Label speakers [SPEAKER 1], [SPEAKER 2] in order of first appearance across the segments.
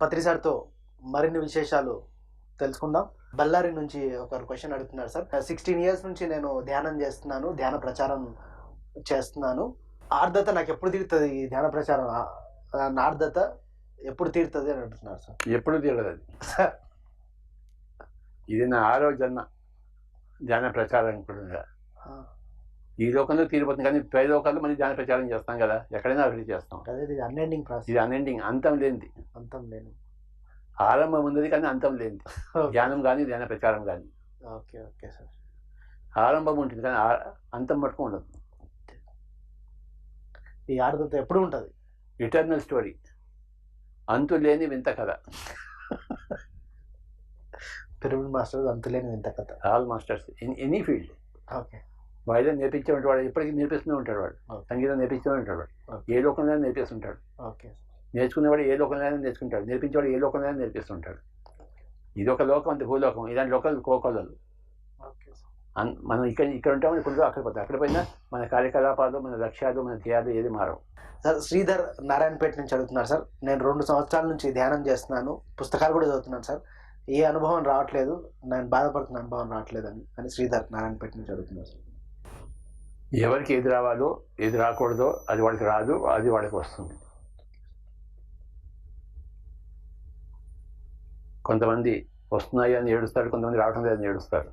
[SPEAKER 1] పత్రి సార్తో మరిన్ని విశేషాలు తెలుసుకుందాం. బళ్ళారి నుంచి ఒక క్వశ్చన్ అడుగుతున్నారు సార్ సిక్స్టీన్ ఇయర్స్ నుంచి నేను ధ్యానం చేస్తున్నాను ధ్యాన ప్రచారం చేస్తున్నాను. ఆర్ద్రత నాకు ఎప్పుడు తీరుతుంది? ఈ ధ్యాన ప్రచారం నా ఆర్ద్రత ఎప్పుడు తీరుతుంది అని అడుగుతున్నారు సార్
[SPEAKER 2] ఎప్పుడు తీరదు అది.
[SPEAKER 1] సార్
[SPEAKER 2] ఇది నా ఆరో జన్మ ధ్యాన ప్రచారం
[SPEAKER 1] ఆ,
[SPEAKER 2] ఈ లోకంలో తీరిపోతుంది కానీ పై లోకాల్లో మళ్ళీ ధ్యాన ప్రచారం చేస్తాం కదా. ఎక్కడైనా అక్కడికి చేస్తాం.
[SPEAKER 1] ఇది అన్ఎండింగ్ ప్రాసెస్
[SPEAKER 2] ఇది అన్ఎండింగ్ అంతం లేనిది.
[SPEAKER 1] అంతం లేని
[SPEAKER 2] ఆరంభం ఉన్నది కానీ అంతం లేనిది. ధ్యానం కానీ ధ్యాన ప్రచారం కానీ.
[SPEAKER 1] Okay okay sir.
[SPEAKER 2] ఆరంభం ఉంటుంది కానీ అంతం మటుకు ఉండదు.
[SPEAKER 1] ఈ ఆర్ద్రత ఎప్పుడు ఉంటుంది?
[SPEAKER 2] ఇటర్నల్ స్టోరీ అంతు లేని వింత కథ.
[SPEAKER 1] పిరమిడ్ మాస్టర్ అంతులేని వింత కథ.
[SPEAKER 2] All masters in any field
[SPEAKER 1] okay.
[SPEAKER 2] వాయిదా నేర్పించేవాడు వాడు ఎప్పటికీ నేర్పిస్తూనే ఉంటాడు వాడు. సంగీతం నేర్పిస్తూనే ఉంటాడు వాడు. ఏ లోకంలో నేర్పిస్తుంటాడు.
[SPEAKER 1] ఓకే.
[SPEAKER 2] నేర్చుకునేవాడు ఏ లోకంలో నేర్చుకుంటాడు. నేర్పించేవాడు ఏ లోకంలో నేర్పిస్తుంటాడు. ఇది ఒక లోకం అంతే భూలోకం. ఇలాంటి లోకాలు కోకొలలు
[SPEAKER 1] ఓకే సార్.
[SPEAKER 2] అన్- మనం ఇక్కడ ఇక్కడ ఉంటామని ఇప్పుడు అక్కడ పోతాం. అక్కడ పోయినా మన కార్యకలాపాలు మన లక్ష్యాలు మన ధ్యేయాలు ఏది మారవు.
[SPEAKER 1] సార్ శ్రీధర్ నారాయణపేట నుంచి అడుగుతున్నారు సార్. నేను రెండు సంవత్సరాల నుంచి ధ్యానం చేస్తున్నాను. పుస్తకాలు కూడా చదువుతున్నాను సార్. ఏ అనుభవం రావట్లేదు. నేను బాధపడుతున్న అనుభవం రావట్లేదు అని అని శ్రీధర్ నారాయణపేట నుంచి అడుగుతున్నారు సార్.
[SPEAKER 2] ఎవరికి ఏది రావాలో ఏది రాకూడదో అది వాడికి రాదు అది వాడికి వస్తుంది. కొంతమంది వస్తున్నాయి అని ఏడుస్తారు కొంతమంది రావటం లేదని ఏడుస్తారు.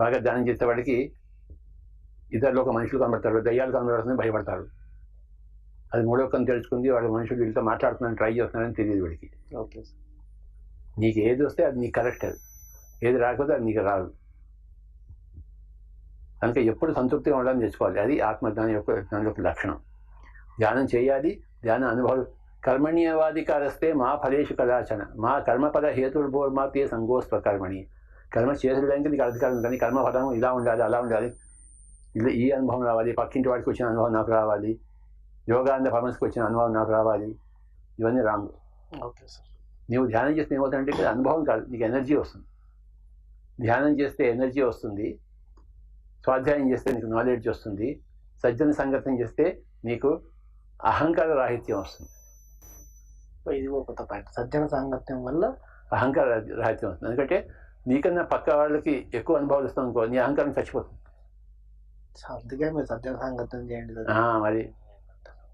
[SPEAKER 2] బాగా ధ్యానం చేసేవాడికి ఇతరులు ఒక మనుషులు కనబడతారు దయ్యాలు కనబడుతుంది భయపడతారు. అది మూడో కన్ను తెలుసుకుంది వాడు మనుషులు వీళ్ళతో మాట్లాడుతున్నాను ట్రై చేస్తున్నారని తెలియదు వాడికి.
[SPEAKER 1] ఓకే
[SPEAKER 2] నీకు ఏది వస్తే అది నీకు కరెక్ట్ అది. ఏది రాకపోతే అది నీకు రాదు. కనుక ఎప్పుడు సంతృప్తిగా ఉండాలని తెచ్చుకోవాలి అది ఆత్మజ్ఞానం యొక్క జ్ఞానం యొక్క లక్షణం. ధ్యానం చేయాలి. ధ్యాన అనుభవం కర్మణ్యవాధికారస్తే మా ఫలేషు కదాచన. మా కర్మపద హేతుర్భోర్మాతే సంగోస్వ కర్మణి. కర్మ చేసడానికి నీకు అధికారం కానీ కర్మఫలం ఇలా ఉండాలి అలా ఉండాలి. ఇలా ఈ అనుభవం రావాలి. పక్కింటి వాడికి వచ్చిన అనుభవం నాకు రావాలి. యోగానంద పరమస్కి వచ్చిన అనుభవం నాకు రావాలి. ఇవన్నీ రాంగ్
[SPEAKER 1] ఓకే సార్.
[SPEAKER 2] నీవు ధ్యానం చేస్తే ఏమవుతుందంటే అనుభవం కాదు నీకు ఎనర్జీ వస్తుంది. ధ్యానం చేస్తే ఎనర్జీ వస్తుంది. స్వాధ్యాయం చేస్తే నీకు నాలెడ్జ్ వస్తుంది సజ్జన సంగతం చేస్తే నీకు అహంకార రాహిత్యం వస్తుంది.
[SPEAKER 1] ఇది ఒక పాయింట్. సజ్జన సాంగత్యం వల్ల
[SPEAKER 2] అహంకార రాహి- రాహిత్యం వస్తుంది. ఎందుకంటే నీకన్నా పక్క వాళ్ళకి ఎక్కువ అనుభవాలు ఇస్తాం అనుకో నీ అహంకారం చచ్చిపోతుంది.
[SPEAKER 1] అందుకే మీరు సజ్జన సాంగత్యం చేయండి
[SPEAKER 2] మరి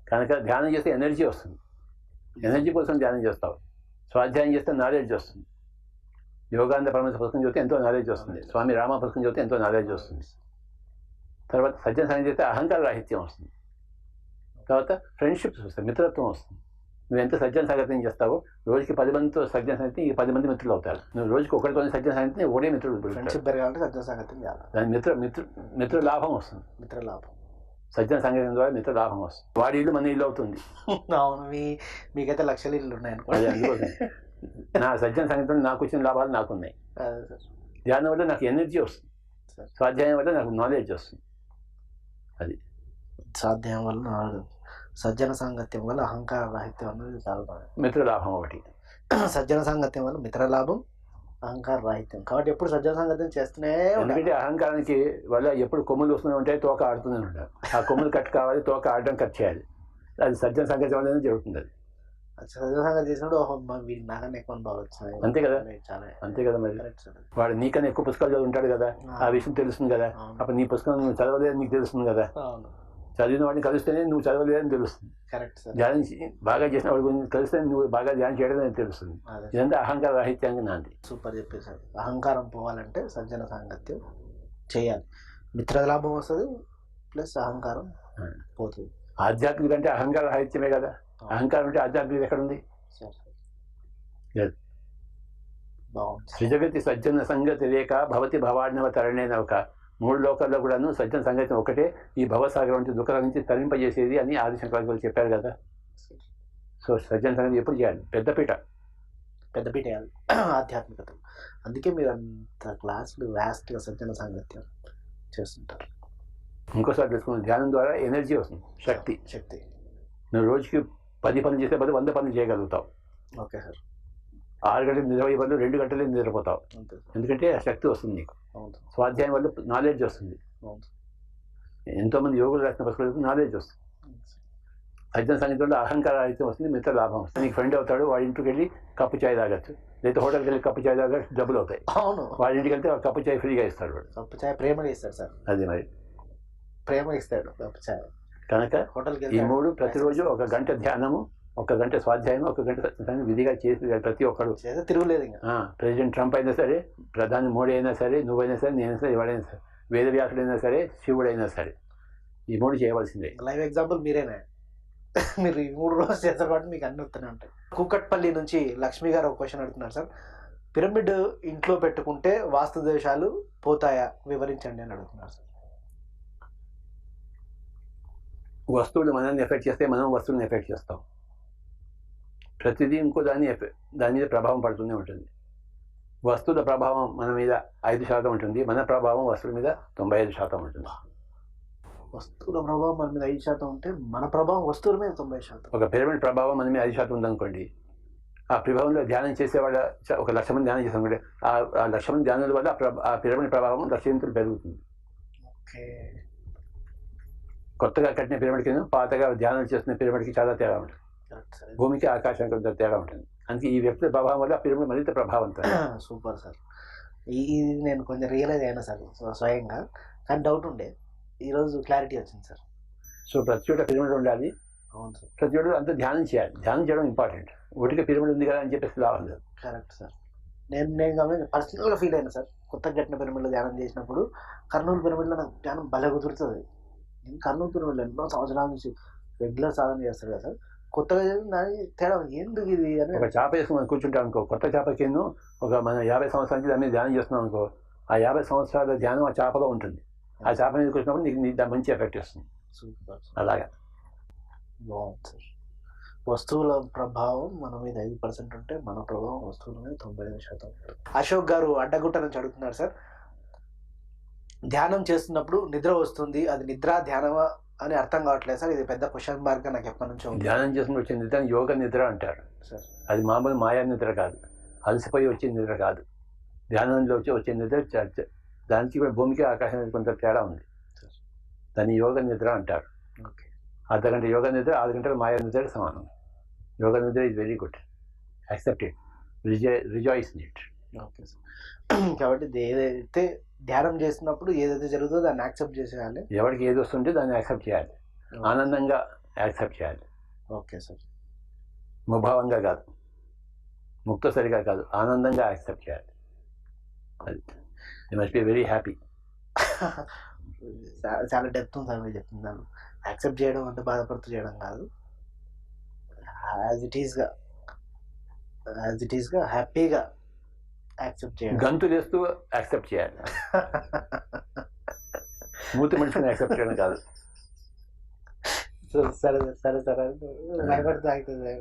[SPEAKER 2] కనుక ధ్యానం చేస్తే ఎనర్జీ వస్తుంది. ఎనర్జీ కోసం ధ్యానం చేస్తావు. స్వాధ్యాయం చేస్తే నాలెడ్జ్ వస్తుంది. యోగాంధ పరమేశ్వర పుస్తకం చదివితే ఎంతో నాలెడ్జ్ వస్తుంది. స్వామి రామ పుస్తకం చదివితే ఎంతో నాలెడ్జ్ వస్తుంది. తర్వాత సజ్జన సంగతి చేస్తే అహంకార రాహిత్యం వస్తుంది. తర్వాత ఫ్రెండ్షిప్స్ వస్తాయి మిత్రత్వం వస్తుంది. నువ్వు ఎంత సజ్జన సంగతం చేస్తావో రోజుకి పది మందితో సజ్జన సంగతి ఈ పది మంది మిత్రులు అవుతారు. నువ్వు రోజుకి ఒకరితో సజ్జన సంగతి ఒకటే మిత్రుడు.
[SPEAKER 1] ఫ్రెండ్షిప్ పెరగాలంటే సజ్జన చేయాలి.
[SPEAKER 2] దాని మిత్ర మిత్ర మిత్ర లాభం వస్తుంది.
[SPEAKER 1] మిత్ర లాభం.
[SPEAKER 2] సజ్జన సంగతి ద్వారా మిత్ర లాభం వస్తుంది. వాడి ఇల్లు మన ఇల్లు అవుతుంది.
[SPEAKER 1] అవును మీ మీకైతే లక్షలు ఇల్లు ఉన్నాయి
[SPEAKER 2] నా సజ్జన సంగీతం నాకు వచ్చిన లాభాలు నాకు ఉన్నాయి
[SPEAKER 1] అదే సార్.
[SPEAKER 2] ధ్యానం వల్ల నాకు ఎనర్జీ వస్తుంది. స్వాధ్యాయం వల్ల నాకు నాలెడ్జ్ వస్తుంది.
[SPEAKER 1] సాధ్యం వల్ల నాలుగు సజ్జన సాంగత్యం వల్ల అహంకార రాహిత్యం అనేది చాలా బాగా
[SPEAKER 2] మిత్ర లాభం ఒకటి.
[SPEAKER 1] సజ్జన సాంగత్యం వల్ల మిత్ర లాభం అహంకార రాహిత్యం కాబట్టి ఎప్పుడు సజ్జన సాంగత్యం చేస్తూనే
[SPEAKER 2] ఎందుకంటే అహంకారానికి వల్ల ఎప్పుడు కొమ్ములు వస్తూనే ఉంటాయి తోక ఆడుతూనే ఉంటారు ఆ కొమ్ములు కట్ కావాలి తోక ఆడడం కట్ చేయాలి. అది సజ్జన సంగతి వల్లనే జరుగుతుంది అది.
[SPEAKER 1] చేసినప్పుడు ఓహో మా వీడి నాకన్నా ఎక్కువ అనుభవం వచ్చినాయి.
[SPEAKER 2] అంతే కదా.
[SPEAKER 1] చాలా.
[SPEAKER 2] అంతే కదా మరి. వాడు నీకన్నా ఎక్కువ పుస్తకాలు చదివి ఉంటాడు కదా. ఆ. విషయం తెలుస్తుంది కదా. అప్పుడు నీ పుస్తకం నువ్వు చదవలేదని నీకు తెలుస్తుంది కదా. చదివిన వాడిని కలిస్తేనే నువ్వు చదవలేదని తెలుస్తుంది.
[SPEAKER 1] కరెక్ట్
[SPEAKER 2] ధ్యానం బాగా చేసిన వాడి గురించి కలిస్తే నువ్వు బాగా ధ్యానం చేయడం అనేది తెలుస్తుంది. ఇదంతా అహంకార రాహిత్యంగా నాంది.
[SPEAKER 1] సూపర్ చెప్పేశారు అహంకారం పోవాలంటే సజ్జన సాంగత్యం చేయాలి. మిత్ర లాభం వస్తుంది ప్లస్ అహంకారం. పోతుంది.
[SPEAKER 2] ఆధ్యాత్మిక అంటే అహంకార రాహిత్యమే కదా. అహంకారం అంటే ఆధ్యాత్మిక ఎక్కడ ఉంది
[SPEAKER 1] సార్
[SPEAKER 2] లేదు. త్రిజగతి సజ్జన సంగతి రేఖ భవతి భవార్ణవ తరణే నౌక మూడు లోకాల్లో కూడాను సజ్జన సంగతి ఒకటే ఈ భవసాగరం నుంచి దుఃఖం నుంచి తరింపజేసేది అని ఆదిశంకరాచార్యులు చెప్పారు కదా. సో సజ్జన సంగతి ఎప్పుడు చేయాలి? పెద్దపీట
[SPEAKER 1] పెద్దపీట వేయాలి ఆధ్యాత్మికత. అందుకే మీరు అంత క్లాసులు వ్యాస్ట్గా సజ్జన సాంగత్యం చేస్తుంటారు.
[SPEAKER 2] ఇంకోసారి తెలుసుకున్న ధ్యానం ద్వారా ఎనర్జీ వస్తుంది. శక్తి.
[SPEAKER 1] శక్తి.
[SPEAKER 2] నువ్వు రోజుకి పది పనులు చేసే బదులు వంద పనులు చేయగలుగుతావు.
[SPEAKER 1] Okay sir.
[SPEAKER 2] ఆరు గంటలు నిద్రపోయే బదులు రెండు గంటలే నిద్రపోతావు. ఎందుకంటే ఆ శక్తి వస్తుంది నీకు. స్వాధ్యాయం వల్ల నాలెడ్జ్ వస్తుంది. ఎంతోమంది యోగులు రాసిన పుస్తకాలకు నాలెడ్జ్ వస్తుంది. భజన సంగీతంలో అహంకార అయితే వస్తుంది మిగతా లాభం వస్తుంది. నీకు ఫ్రెండ్ అవుతాడు వాడి ఇంటికి వెళ్ళి కప్పు చాయ్ తాగొచ్చు. లేదా హోటల్కి వెళ్ళి కప్పు చాయ్ తాగచ్చు డబ్బులు అవుతాయి.
[SPEAKER 1] అవును.
[SPEAKER 2] వాడి ఇంటికి వెళ్తే కప్పు చాయ్ ఫ్రీగా ఇస్తాడు వాడు.
[SPEAKER 1] కప్పు చాయ్ ప్రేమగా ఇస్తాడు సార్.
[SPEAKER 2] అది మరి.
[SPEAKER 1] ప్రేమ ఇస్తాడు కప్పు చాయ్.
[SPEAKER 2] కనుక
[SPEAKER 1] హోటల్కి
[SPEAKER 2] ఈ. మూడు ప్రతిరోజు ఒక గంట ధ్యానము ఒక గంట స్వాధ్యాయం ఒక గంట విధిగా చేసి ప్రతి ఒక్కడు.
[SPEAKER 1] చేస్తే తిరుగులేదు
[SPEAKER 2] ప్రెసిడెంట్ ట్రంప్ అయినా సరే ప్రధాని మోడీ అయినా సరే నువ్వైనా సరే నేనైనా సరే ఎవడైనా సరే వేదవ్యాసుడైనా సరే శివుడైనా సరే ఈ మూడు చేయవలసిందే.
[SPEAKER 1] Live example మీరేనే? మీరు ఈ మూడు రోజులు చేస్తారు కాబట్టి మీకు అన్ని వస్తూనే ఉంటాయి. కూకట్పల్లి నుంచి లక్ష్మి గారు ఒక క్వశ్చన్ అడుగుతున్నారు సార్. పిరమిడ్ ఇంట్లో పెట్టుకుంటే వాస్తు దోషాలు పోతాయా? వివరించండి అని అడుగుతున్నారు సార్.
[SPEAKER 2] వస్తువులు మనల్ని ఎఫెక్ట్ చేస్తే మనం వస్తువులను ఎఫెక్ట్ చేస్తాం ప్రతిదీ ఇంకో దాని ఎఫె- దాని మీద ప్రభావం పడుతూనే ఉంటుంది వస్తువుల ప్రభావం మన మీద ఐదు శాతం ఉంటుంది మన ప్రభావం వస్తువుల మీద తొంభై ఐదు శాతం ఉంటుంది
[SPEAKER 1] వస్తువుల ప్రభావం మన మీద ఐదు శాతం ఉంటే మన ప్రభావం వస్తువుల మీద తొంభై శాతం
[SPEAKER 2] ఒక పిరమిడ్ ప్రభావం మన మీద ఐదు శాతం ఉందనుకోండి ఆ ప్రభావంలో ధ్యానం చేసే వాళ్ళ ఒక లక్ష మంది ధ్యానం అనుకోండి ఆ లక్ష మంది ధ్యానాల వల్ల ఆ ప్ర- ఆ పిరమిడ్ ప్రభావం లక్షంతులు పెరుగుతుంది
[SPEAKER 1] ఓకే
[SPEAKER 2] కొత్తగా కట్టిన పిరమిడ్కి పాతగా ధ్యానం చేస్తున్న పిరమిడ్కి చాలా తేడా ఉంటుంది.
[SPEAKER 1] సార్
[SPEAKER 2] భూమికి ఆకాశానికి కొంత తేడా ఉంటుంది. అందుకే ఈ వ్యక్తి ప్రభావం వల్ల పిరమిడ్ మరింత ప్రభావంతం
[SPEAKER 1] సూపర్ సార్ ఇది నేను కొంచెం రియలైజ్ అయినా సార్ స్వ- స్వయంగా. కానీ డౌట్ ఉండే. ఈరోజు క్లారిటీ వచ్చింది సార్
[SPEAKER 2] సో ప్రతి చోట పిరమిడ్ ఉండాలి.
[SPEAKER 1] అవును సార్
[SPEAKER 2] ప్రతి చోట అంతా ధ్యానం చేయాలి. ధ్యానం చేయడం ఇంపార్టెంట్ ఒకటిగా పిరమిడ్ ఉంది కదా అని చెప్పేసి లాభం లేదు
[SPEAKER 1] కరెక్ట్ సార్ నేను నేను గమనించి పర్సనల్గా ఫీల్ అయినా సార్ కొత్త కట్టిన పిరమిడ్లో ధ్యానం చేసినప్పుడు కర్నూలు పిరమిడ్లో నాకు ధ్యానం భలే కుదురుతుంది. నేను కర్నూలు పిరమిడ్లో ఎన్నో సంవత్సరాల నుంచి రెగ్యులర్ సాధన చేస్తాడు కదా సార్. కొత్తగా దాని తేడా ఎందుకు ఇది అని
[SPEAKER 2] ఒక చేప వేసుకుని మనం కూర్చుంటాం అనుకో. కొత్త చేపకి ఒక మన యాభై సంవత్సరాల నుంచి దాని మీద ధ్యానం చేస్తున్నాం అనుకో. ఆ యాభై సంవత్సరాల ధ్యానం ఆ చేపలో ఉంటుంది. ఆ చేప మీద కూర్చున్నప్పుడు నీకు నీ- దాని మంచి ఎఫెక్ట్ వస్తుంది. అలాగా.
[SPEAKER 1] బాగుంది సార్. వస్తువుల ప్రభావం మన మీద ఐదు పర్సెంట్ ఉంటే మన ప్రభావం వస్తువుల మీద తొంభై ఐదు శాతం. అశోక్ గారు అడ్డగుట్ట నుంచి అడుగుతున్నారు సార్. ధ్యానం చేస్తున్నప్పుడు నిద్ర వస్తుంది. అది నిద్ర ధ్యానమా అని అర్థం కావట్లేదు సార్. ఇది పెద్ద క్వశ్చన్ మార్క్ నాకు ఎప్పటి నుంచో
[SPEAKER 2] ధ్యానం చేసిన వచ్చే నిద్ర యోగ నిద్ర అంటారు.
[SPEAKER 1] సార్.
[SPEAKER 2] అది మామూలు మాయా నిద్ర కాదు. అలసిపోయి వచ్చే నిద్ర కాదు. ధ్యానంలో వచ్చి వచ్చే నిద్ర దానికి కూడా భూమికి ఆకాశానికి కొంత తేడా ఉంది. దాన్ని యోగ నిద్ర అంటారు.
[SPEAKER 1] ఓకే.
[SPEAKER 2] అర్ధ గంట యోగ నిద్ర ఆరు గంటల మాయా నిద్ర సమానం. Yoga nidra is very good accept it రిజాయ్ rejoice it
[SPEAKER 1] okay sir. కాబట్టి ఏదైతే ధ్యానం చేస్తున్నప్పుడు ఏదైతే జరుగుతుందో దాన్ని యాక్సెప్ట్ చేసేయాలి.
[SPEAKER 2] ఎవరికి ఏది వస్తుంటే దాన్ని యాక్సెప్ట్ చేయాలి. ఆనందంగా యాక్సెప్ట్ చేయాలి.
[SPEAKER 1] Okay sir.
[SPEAKER 2] ముభావంగా కాదు. ముక్తసరిగా కాదు. ఆనందంగా యాక్సెప్ట్ చేయాలి. అది. You must be very happy
[SPEAKER 1] చాలా డెప్త్ ఉంది సార్ మీరు చెప్తున్నాను. యాక్సెప్ట్ చేయడం అంటే బాధపడుతూ చేయడం కాదు. యాజ్ ఇట్ ఈస్గా యాజ్ ఇట్ ఈస్గా హ్యాపీగా యాక్సెప్ట్ చేయడం
[SPEAKER 2] గంతు వేస్తూ యాక్సెప్ట్ చేయాలి. మూతి మనుషుని యాక్సెప్ట్ చేయడం కాదు.
[SPEAKER 1] సరే సరే సరే. భయపడుతూ అవుతుంది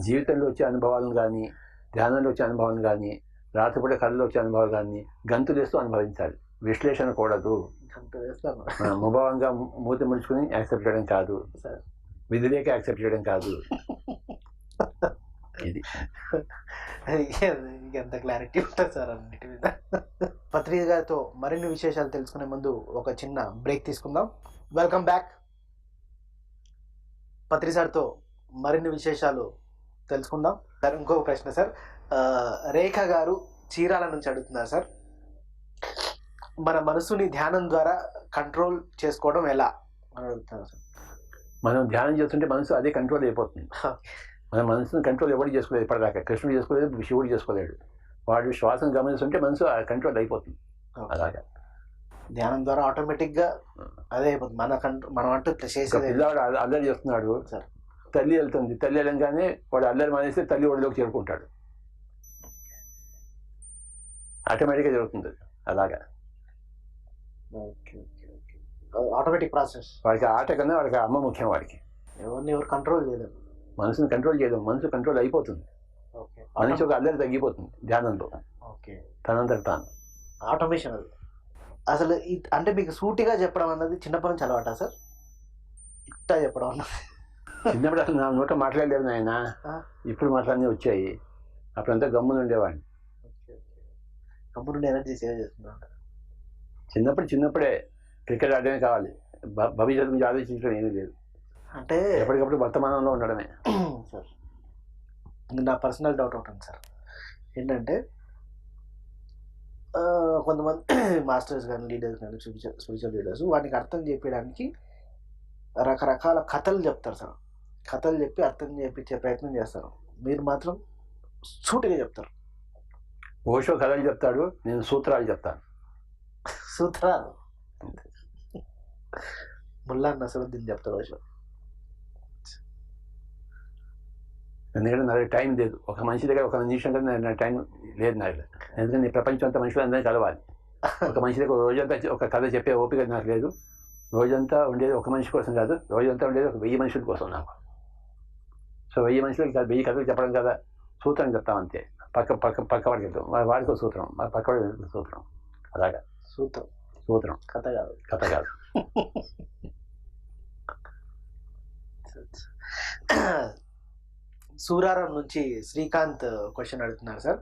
[SPEAKER 2] జీవితంలో వచ్చే అనుభవాలను కానీ ధ్యానంలో వచ్చే అనుభవాలను కానీ రాత్రిపూట కళ్ళలో వచ్చే అనుభవాలు కానీ గంతులు వేస్తూ అనుభవించాలి. విశ్లేషణ కూడదు. ముభావంగా మూతి ముడుచుకుని యాక్సెప్ట్ చేయడం కాదు.
[SPEAKER 1] సరే.
[SPEAKER 2] విధి లేక యాక్సెప్ట్ చేయడం కాదు. ఇది.
[SPEAKER 1] ఎంత క్లారిటీ ఉంటుంది సార్ అన్నిటి మీద. పత్రిక గారితో మరిన్ని విశేషాలు తెలుసుకునే ముందు ఒక చిన్న బ్రేక్ తీసుకుందాం. వెల్కమ్ బ్యాక్ పత్రి సార్తో మరిన్ని విశేషాలు తెలుసుకుందాం. సార్ ఇంకో ప్రశ్న సార్. రేఖ గారు చీరాల నుంచి అడుగుతున్నారు సార్. మన మనసుని ధ్యానం ద్వారా కంట్రోల్ చేసుకోవడం ఎలా? అని అడుగుతున్నారు సార్.
[SPEAKER 2] మనం ధ్యానం చేస్తుంటే మనసు అదే కంట్రోల్ అయిపోతుంది. మన మనసును కంట్రోల్ ఎవరు చేసుకోలేదు ఇప్పటిదాకా కృష్ణుడు చేసుకోలేదు శివుడు చేసుకోలేడు. వాడు శ్వాసను గమనిస్తుంటే మనసు కంట్రోల్ అయిపోతుంది. అలాగా.
[SPEAKER 1] ధ్యానం ద్వారా ఆటోమేటిక్గా అదే అయిపోతుంది. మన కంట్రో మనం అంటూ చేసేది
[SPEAKER 2] పిల్లవాడు అల్ల- అల్లరి చేస్తున్నాడు.
[SPEAKER 1] సరే.
[SPEAKER 2] తల్లి వెళ్తుంది. తల్లి వెళ్ళంగానే వాడు అల్లరి మానేస్తే తల్లి ఒడిలోకి చేరుకుంటాడు. ఆటోమేటిక్గా జరుగుతుంది. అలాగా.
[SPEAKER 1] ఆటోమేటిక్ ప్రాసెస్
[SPEAKER 2] వాడికి ఆట కన్నా వాడికి అమ్మ ముఖ్యం వాడికి.
[SPEAKER 1] ఎవరిని ఎవరు కంట్రోల్ చేయలేరు.
[SPEAKER 2] మనసుని కంట్రోల్ చేయడం మనసు కంట్రోల్ అయిపోతుంది. మనిషి ఒక అల్లరి తగ్గిపోతుంది ధ్యానంలో
[SPEAKER 1] ఓకే.
[SPEAKER 2] తనంతట తాను.
[SPEAKER 1] ఆటోమేషన్ అది. అసలు అంటే మీకు సూటిగా చెప్పడం అన్నది చిన్నప్పటి నుంచి అలవాటా సార్? ఇట్టా చెప్పడం అన్నది.
[SPEAKER 2] చిన్నప్పుడు అసలు నా నోట మాట్లాడలేవు నాయన. ఇప్పుడు మాట్లాడినే వచ్చాయి. అప్పుడంతా గమ్మున ఉండేవాడిని.
[SPEAKER 1] కమ్ము నుండి ఎనర్జీ సేవ్ చేస్తున్నాను
[SPEAKER 2] చిన్నప్పుడు చిన్నప్పుడే క్రికెట్ ఆడడమే కావాలి. భవిష్యత్తు గురించి ఆలోచించడం ఏమీ లేదు.
[SPEAKER 1] అంటే
[SPEAKER 2] ఎప్పటికప్పుడు వర్తమానంలో ఉండడమే.
[SPEAKER 1] సార్ నా పర్సనల్ డౌట్ ఉంది సార్ ఏంటంటే కొంతమంది మాస్టర్స్ కానీ లీడర్స్ కానీ స్పిరిచువల్ లీడర్స్ వాటికి అర్థం చెప్పడానికి రకరకాల కథలు చెప్తారు సార్ కథలు చెప్పి అర్థం చేపించే ప్రయత్నం చేస్తారు. మీరు మాత్రం సూటిగా చెప్తారు.
[SPEAKER 2] ఓషో కథలు చెప్తాడు నేను సూత్రాలు చెప్తాను.
[SPEAKER 1] సూత్రాలు? ముల్లా నసరుద్దీన్ చెప్తారు అసలు
[SPEAKER 2] ఎందుకంటే నా దగ్గర టైం లేదు. ఒక మనిషి దగ్గర ఒక నిమిషం కదా నా టైం లేదు నా దగ్గర ఎందుకంటే నీ ప్రపంచం అంతా మనుషులు అందరినీ కలవాలి. ఒక మనిషి దగ్గర రోజంతా ఒక కథ చెప్పే ఓపిక నాకు లేదు. రోజంతా ఉండేది ఒక మనిషి కోసం కాదు. రోజంతా ఉండేది ఒక వెయ్యి మనుషుల కోసం నాకు. సో వెయ్యి మనుషులకి కాదు వెయ్యి కథలు చెప్పడం కదా. సూత్రం చెప్తాం అంతే. పక్క పక్క పక్క వాడికి వెళ్తాం వాడి- వాడికి సూత్రం. మా పక్క వాడికి సూత్రం. అలాగా.
[SPEAKER 1] సూత్రం.
[SPEAKER 2] సూత్రం.
[SPEAKER 1] కథ కాదు.
[SPEAKER 2] కథ కాదు.
[SPEAKER 1] సూరారం నుంచి శ్రీకాంత్ క్వశ్చన్ అడుగుతున్నారు సార్.